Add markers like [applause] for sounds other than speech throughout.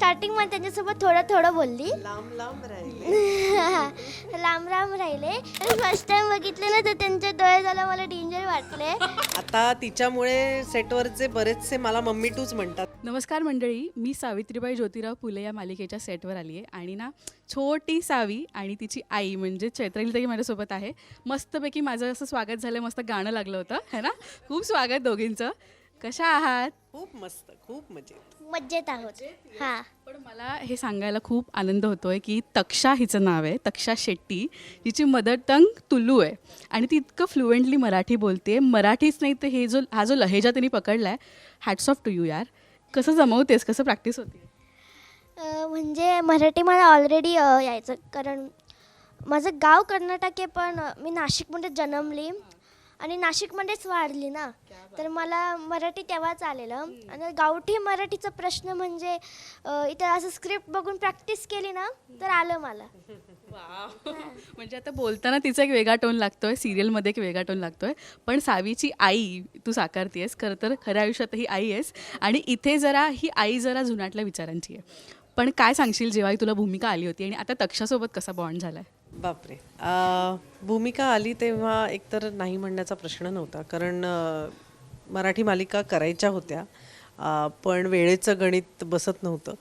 स्टार्टिंगमध्ये त्यांच्यासोबत थोडं थोडं बोलली. लांब लांब राहिले. [laughs] लांब लांब राहिले. फर्स्ट टाइम बघितले ना तर त्यांचे डोळे झाला मला डेंजर वाटले. [laughs] आता तिच्यामुळे सेटवरचे बरेचसे मला मम्मी टूच म्हणतात. नमस्कार मंडळी मी सावित्रीबाई ज्योतिराव फुले या मालिकेच्या सेटवर आली आहे आणि ना छोटी सावी आणि तिची आई म्हणजे चैत्रालीताई माझ्यासोबत आहे. मस्तपैकी माझं असं स्वागत झालं मस्त गाणं लागलं होतं है ना? खूप स्वागत दोघींचं. कशा आहात? खूप मस्त खूप मजेत. मज्जेत आहोत. हा. पण मला हे सांगायला खूप आनंद होतोय की तक्षा हिचं नाव आहे तक्षा शेट्टी. हिची मदर टंग तुलू आहे. आणि ती इतकं फ्लुएंटली मराठी बोलते मराठीच नाही तर हे जो हा जो लहेजा त्यांनी पकडला आहे हॅट्स ऑफ टू यू यार. कसं जमवतेस? कसं प्रॅक्टिस होते? अं, म्हणजे मराठी मला ऑलरेडी यायचं. कारण माझं गाव कर्नाटक आहे पण अं, मी नाशिकमध्ये जन्मली. आणि नाशिकमध्येच वाढली ना. तर मला मराठी तेव्हाच आलेलं. आणि गावठी मराठीचा प्रश्न म्हणजे अं, इथं असं स्क्रिप्ट बघून प्रॅक्टिस केली ना तर आलं मला. [laughs] म्हणजे आता बोलताना तिचा एक वेगळा टोन लागतोय सिरियलमध्ये एक वेगळा टोन लागतोय. पण सावीची आई तू साकारतीयस खरं तर खऱ्या आयुष्यात ही आई आहेस. आणि इथे जरा ही आई जरा जुनाटल्या विचारांची आहे. पण काय सांगशील जेव्हा तुला भूमिका आली होती आणि आता तक्षासोबत कसा बॉन्ड झालाय? बापरे. भूमिका आली तेव्हा एकतर नाही म्हणण्याचा प्रश्न नव्हता कारण मराठी मालिका करायच्या होत्या पण वेळेचं गणित बसत नव्हतं.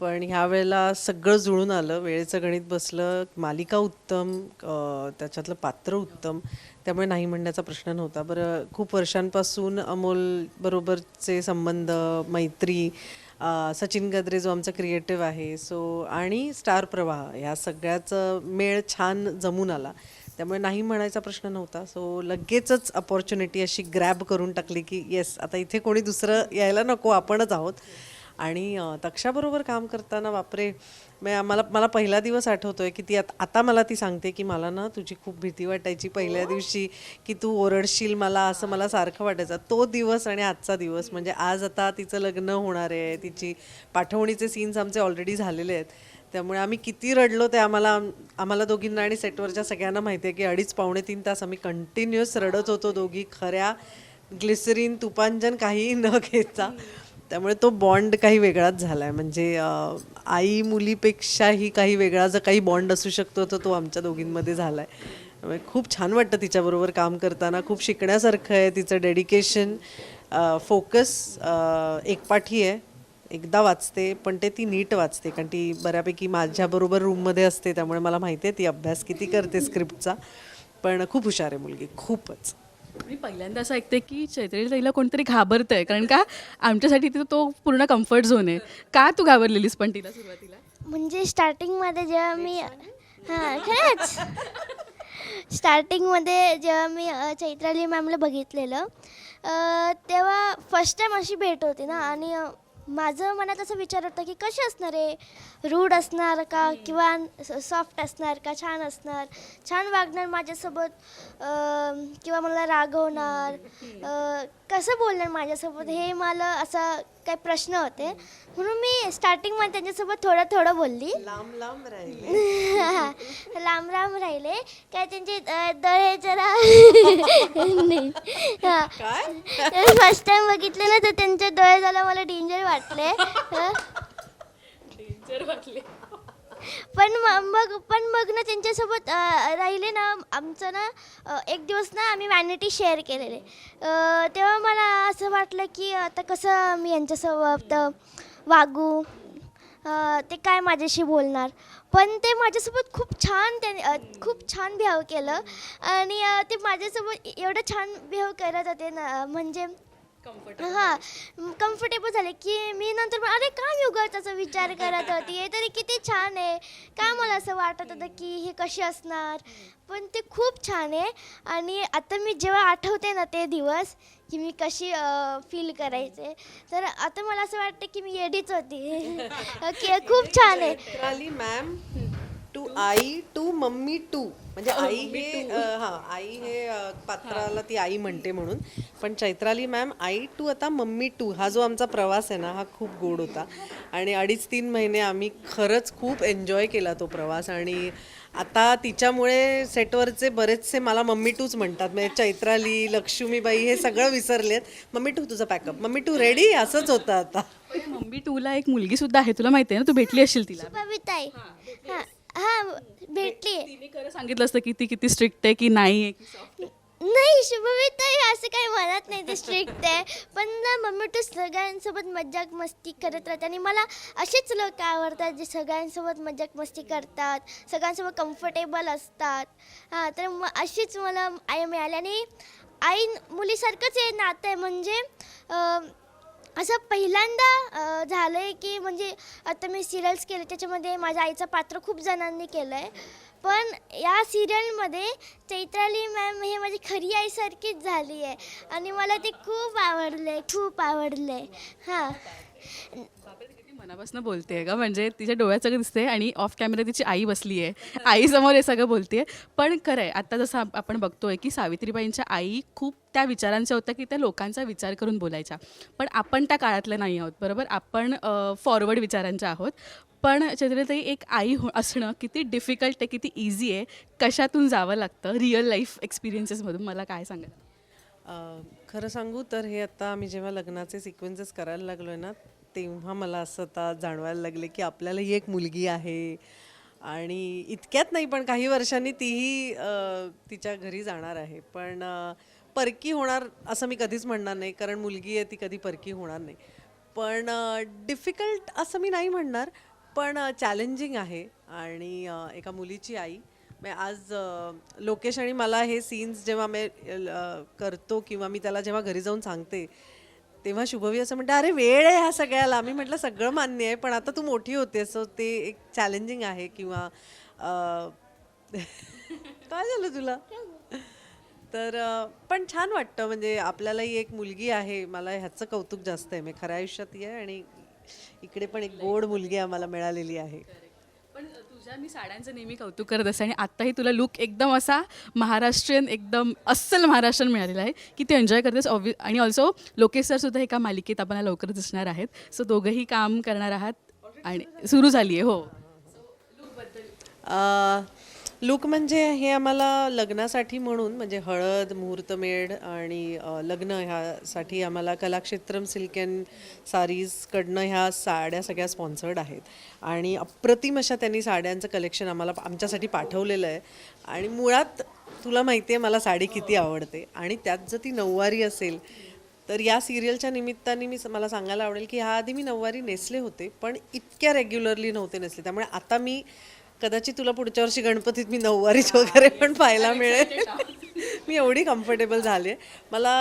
पण ह्या वेळेला सगळं जुळून आलं वेळेचं गणित बसलं मालिका उत्तम त्याच्यातलं पात्र उत्तम त्यामुळे नाही म्हणण्याचा प्रश्न नव्हता. बरं खूप वर्षांपासून अमोल बरोबरचे संबंध मैत्री सचिन गद्रे जो आमचा क्रिएटिव्ह आहे सो आणि स्टार प्रवाह ह्या सगळ्याचं मेळ छान जमून आला. त्यामुळे नाही म्हणायचा प्रश्न नव्हता. सो लगेचच अपॉर्च्युनिटी अशी ग्रॅब करून टाकली की येस आता इथे कोणी दुसरं यायला नको आपणच आहोत. आणि तक्षाबरोबर काम करताना बापरे मग आम्हाला मला पहिला दिवस आठवतो आहे की ती आत- आता मला ती सांगते की मला ना तुझी खूप भीती वाटायची पहिल्या दिवशी की तू ओरडशील मला असं मला सारखं वाटायचं. तो दिवस आणि आजचा दिवस म्हणजे आज आता तिचं लग्न होणार आहे तिची पाठवणीचे सीन्स आमचे ऑलरेडी झालेले आहेत. त्यामुळे आम्ही किती रडलो ते आम्हाला आम्हाला दोघींना आणि सेटवरच्या सगळ्यांना माहिती आहे की अडीच पावणे तीन तास आम्ही कंटिन्युअस रडत होतो दोघी खऱ्या ग्लिसरीन तुपांजन काहीही न घेता. त्यामुळे तो बॉन्ड काही वेगळाच झाला आहे म्हणजे आई मुलीपेक्षाही काही वेगळा जर काही बॉन्ड असू शकतो तर तो आमच्या दोघींमध्ये झाला आहे खूप छान वाटतं तिच्याबरोबर काम करताना. खूप शिकण्यासारखं आहे तिचं डेडिकेशन. फोकस एकपाठी आहे. एकदा वाचते पण ते ती नीट वाचते. कारण ती बऱ्यापैकी माझ्याबरोबर रूममध्ये असते त्यामुळे मला माहिती आहे ती अभ्यास किती करते स्क्रिप्टचा. पण खूप हुशार आहे मुलगी. खूपच. मी पहिल्यांदा असं ऐकते की चैत्रालीताईला कोणतरी घाबरतंय. कारण का आमच्यासाठी तिथं तो पूर्ण कम्फर्ट झोन आहे. का तू घाबरलेलीस पण तिला सुरुवातीला? म्हणजे स्टार्टिंगमध्ये जेव्हा मी हां खरंच. स्टार्टिंगमध्ये जेव्हा मी अ, चैत्राली मॅमला बघितलेलं अ, तेव्हा फर्स्ट टाईम अशी भेट होती ना. आणि अ, माझं मनात असं विचार होता की कशी असणार आहे? रूढ असणार का? किंवा सॉफ्ट असणार का? छान असणार? छान वागणार माझ्यासोबत किंवा मला रागवणार? कसं बोलणार माझ्यासोबत? हे मला असं काही प्रश्न होते. म्हणून मी स्टार्टिंगमध्ये त्यांच्यासोबत थोडं थोडं बोलली. लांब लांब [laughs] लांब लांब राहिले. काय त्यांचे डोळे जरा [laughs] फर्स्ट टाइम [laughs] बघितले ना तर त्यांचे डोळे झाला मला डेंजर वाटले. हं. पण म- मग पण मग ना त्यांच्यासोबत राहिले ना आमचं ना एक दिवस ना आम्ही वॅनिटी शेअर केलेले. तेव्हा मला असं वाटलं की आता कसं मी यांच्यासोबत वागू? ते काय माझ्याशी बोलणार? पण ते माझ्यासोबत खूप छान त्याने खूप छान बिहेव केलं. आणि ते माझ्यासोबत एवढं छान बिहेव करत होते ना म्हणजे हां कम्फर्टेबल झाले की मी नंतर अरे का मी उगाच त्याचा विचार करत होती? हे तरी किती छान आहे. का मला असं वाटत होतं की हे कसे असणार? पण ते खूप छान आहे. आणि आता मी जेव्हा आठवते ना ते दिवस की मी कशी फील करायचे. तर आता मला असं वाटतं की मी येडीच होती. की खूप छान आहे. चित्राली मॅम टू आई टू मम्मी टू म्हणजे आई हे हा आई हे पात्राला ती आई म्हणते म्हणून. पण चैत्राली मॅम आई टू आता मम्मी टू हा जो आमचा प्रवास आहे ना हा खूप गोड होता. आणि अडीच तीन महिने आम्ही खरंच खूप एन्जॉय केला तो प्रवास. आणि आता तिच्यामुळे सेटवरचे बरेचसे मला मम्मी टूच म्हणतात. म्हणजे चैत्राली लक्ष्मीबाई हे सगळं विसरलेत. मम्मी टू तुझं pack up mummy too ready असंच होतं आता. पण मम्मी टूला एक मुलगी सुद्धा आहे. तुला माहिती आहे ना तू भेटली असशील तिला. बबिताई हां हां भेटली. तिने खरं सांगितलं असतं की ती किती स्ट्रिक्ट आहे की नाही आहे की soft आहे. नाही शुभविताई असं काही म्हणत नाही ते स्ट्रिक्ट आहे. पण ना मम्मी तू सगळ्यांसोबत मजाक मस्ती करत राहते. आणि मला असेच लोक आवडतात जे सगळ्यांसोबत मजाक मस्ती करतात सगळ्यांसोबत कम्फर्टेबल असतात. हां तर मग अशीच मला आई मिळाली. आणि आई मुलीसारखंच हे नातं आहे. म्हणजे असं पहिल्यांदा झालं आहे की म्हणजे आता मी सिरियल्स केले त्याच्यामध्ये माझ्या आईचं पात्र खूप जणांनी केलं आहे पण या सिरियलमध्ये चैत्राली मॅम हे माझी खरी आईसारखीच झाली आहे आणि मला ते खूप आवडलं आहे खूप आवडलं आहे हां. मनापासून बोलते का म्हणजे तिच्या डोळ्यात सगळं दिसते आणि ऑफ कॅमेरा तिची आई बसली आहे आईसमोर हे सगळं बोलते पण खरं आहे आता जसं आपण बघतोय की सावित्रीबाईंच्या आई खूप त्या विचारांच्या होत्या की त्या लोकांचा विचार करून बोलायच्या. पण आपण त्या काळातल्या नाही आहोत बरोबर? आपण फॉरवर्ड विचारांच्या आहोत. पण चंद्रताई एक आई हो असणं किती डिफिकल्ट आहे किती इझी आहे. कशातून जावं लागतं? रिअल लाईफ एक्सपिरियन्सेसमधून मला काय सांगाल? खरं सांगू तर हे आता आम्ही जेव्हा लग्नाचे सिक्वेन्सेस करायला लागलोय ना तेव्हा मला असं आता जाणवायला लागले की आपल्याला ही एक मुलगी आहे. आणि इतक्यात नाही पण काही वर्षांनी तीही तिच्या घरी जाणार आहे. पण परकी होणार असं मी कधीच म्हणणार नाही कारण मुलगी आहे ती कधी परकी होणार नाही. पण डिफिकल्ट असं मी नाही म्हणणार पण चॅलेंजिंग आहे. आणि एका मुलीची आई. मी आज लोकेश आणि मला हे सीन्स जेव्हा मी करतो किंवा मी त्याला जेव्हा घरी जाऊन सांगते तेव्हा शुभवी असं म्हणते अरे वेळ आहे ह्या सगळ्याला. मी म्हटलं सगळं मान्य आहे पण आता तू मोठी होते सो ते एक चॅलेंजिंग आहे किंवा काय झालं तुला? तर पण छान वाटतं म्हणजे आपल्यालाही एक मुलगी आहे मला ह्याचं कौतुक जास्त आहे. मी खऱ्या आयुष्यात आहे आणि इकडे पण एक गोड मुलगी आम्हाला मिळालेली आहे. पण तुझ्या मी साड्यांचं नेहमी कौतुक करत असते आणि आत्ताही तुला लुक एकदम असा महाराष्ट्रीयन एकदम अस्सल महाराष्ट्रीयन मिळालेला आहे की ते एन्जॉय करतेस ऑब्वि आणि ऑल्सो लोकेश सर सुद्धा एका मालिकेत आपण लवकरच दिसणार आहेत. सो दोघंही काम करणार आहात आणि सुरू झाली आहे हो लुक म्हणजे हे आम्हाला लग्नासाठी म्हणून म्हणजे हळद मुहूर्तमेढ आणि लग्न ह्यासाठी आम्हाला कलाक्षेत्रम सिल्क अँड सारीजकडनं ह्या साड्या सगळ्या स्पॉन्सर्ड आहेत. आणि अप्रतिम अशा त्यांनी साड्यांचं कलेक्शन आम्हाला आमच्यासाठी पाठवलेलं आहे. आणि मुळात तुला माहिती आहे मला साडी किती आवडते. आणि त्यात जर ती नऊवारी असेल तर या सिरियलच्या निमित्ताने मी मला सांगायला आवडेल की ह्या आधी मी नऊवारी नेसले होते पण इतक्या रेग्युलरली नव्हते नेसले. त्यामुळे आता मी कदाचित तुला पुढच्या वर्षी गणपतीत मी नऊवारीच वगैरे पण पाहायला मिळेल. मी एवढी कम्फर्टेबल झाले. मला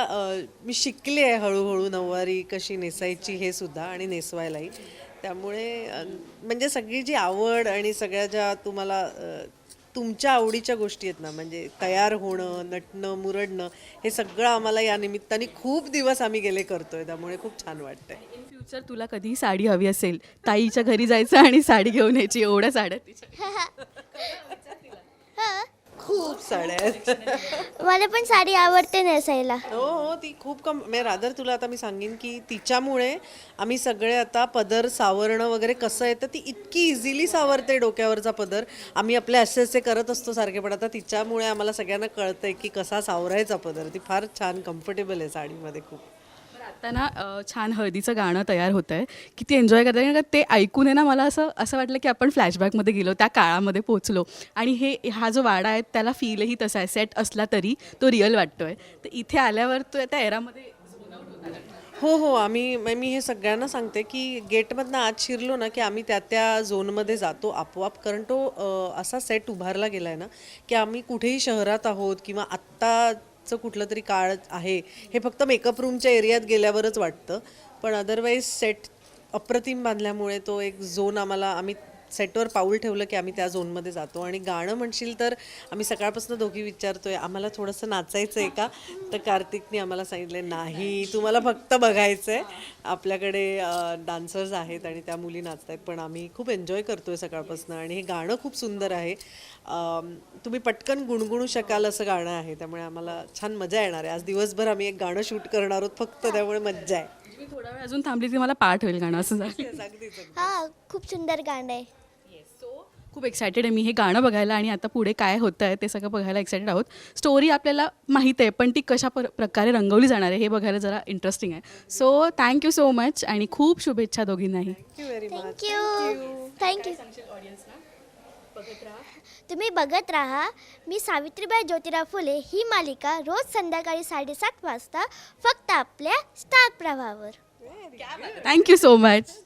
मी शिकले आहे हळूहळू नऊवारी कशी नेसायची हे सुद्धा आणि नेसवायलाही. त्यामुळे म्हणजे सगळी जी आवड आणि सगळ्या ज्या तुम्हाला तुमच्या आवडीच्या गोष्टी आहेत ना म्हणजे तयार होणं नटणं मुरडणं हे सगळं आम्हाला या निमित्ताने खूप दिवस आम्ही गेले करतोय. त्यामुळे खूप छान वाटतंय. फ्युचर तुला कधी साडी हवी असेल ताईच्या घरी जायचं आणि साडी घेऊन यायची एवढ्या साड्या तिच्या. हां खूप साड्या आहेत. मला पण साडी आवडते नेसायला. हो हो ती खूप कम म्हणजे रादर तुला आता मी सांगेन की तिच्यामुळे आम्ही सगळे आता पदर सावरणं वगैरे कसं आहे तर ती इतकी इझिली सावरते डोक्यावरचा पदर. आम्ही आपले असे असे करत असतो सारखे पण आता तिच्यामुळे आम्हाला सगळ्यांना कळतंय की कसा सावरायचा पदर. ती फार छान कम्फर्टेबल आहे साडीमध्ये खूप. आता ना अ, छान हळदीचं गाणं तयार होतं आहे किती एन्जॉय करता कारण का ते ऐकून आहे ना मला असं असं वाटलं की आपण फ्लॅशबॅकमध्ये गेलो त्या काळामध्ये पोचलो आणि हे हा जो वाडा आहे त्याला फीलही तसा आहे. सेट असला तरी तो रिअल वाटतोय. तर इथे आल्यावर तो त्या एरामध्ये हो हो. आम्ही म- मी हे सगळ्यांना सांगते की गेटमधनं आत शिरलो ना की आम्ही त्या त्या झोनमध्ये जातो आपोआप. कारण तो अ, असा सेट उभारला गेला आहे ना की आम्ही कुठेही शहरात आहोत किंवा आत्ता आजचं कुठलं तरी काळ आहे. हे फक्त मेकअप रूमच्या एरियात गेल्यावरच वाटतं. पण अदरवाईज सेट अप्रतिम बांधल्यामुळे तो एक झोन आम्हाला आम्ही सेटवर पाऊल ठेवलं की आम्ही त्या झोनमध्ये जातो. आणि गाणं म्हणशील तर आम्ही सकाळपासून दोघी विचारतोय आम्हाला थोडंसं नाचायचं आहे का? तर कार्तिकने आम्हाला सांगितलं नाही तुम्हाला फक्त बघायचं आहे आपल्याकडे डान्सर्स आहेत आणि त्या मुली नाचत आहेत पण आम्ही खूप एन्जॉय करतोय सकाळपासून आणि हे गाणं खूप सुंदर आहे. तुम्ही पटकन गुणगुणू शकाल असं गाणं आहे त्यामुळे आम्हाला छान मजा येणार आहे. आज दिवसभर आम्ही एक गाणं शूट करणार आहोत फक्त त्यामुळे मज्जा आहे. मी थोडा वेळ अजून थांबली ती मला पाठ होईल गाणं असं झालं. [laughs] हां खूप सुंदर गाणं आहे. सो खूप एक्सायटेड आहे. मी हे गाणं बघायला आणि आता पुढे काय होतं आहे ते सगळं बघायला एक्सायटेड आहोत. स्टोरी आपल्याला माहीत आहे पण ती कशा पर प्रकारे रंगवली जाणार आहे हे बघायला जरा इंटरेस्टिंग आहे. सो थँक्यू सो मच आणि खूप शुभेच्छा दोघींनाही. थँक्यू थँक्यू तुम्ही बघत राहा मी सावित्रीबाई ज्योतिराव फुले ही मालिका रोज संध्याकाळी साडेसात वाजता फक्त आपल्या स्टार प्रवाहावर. Thank you so much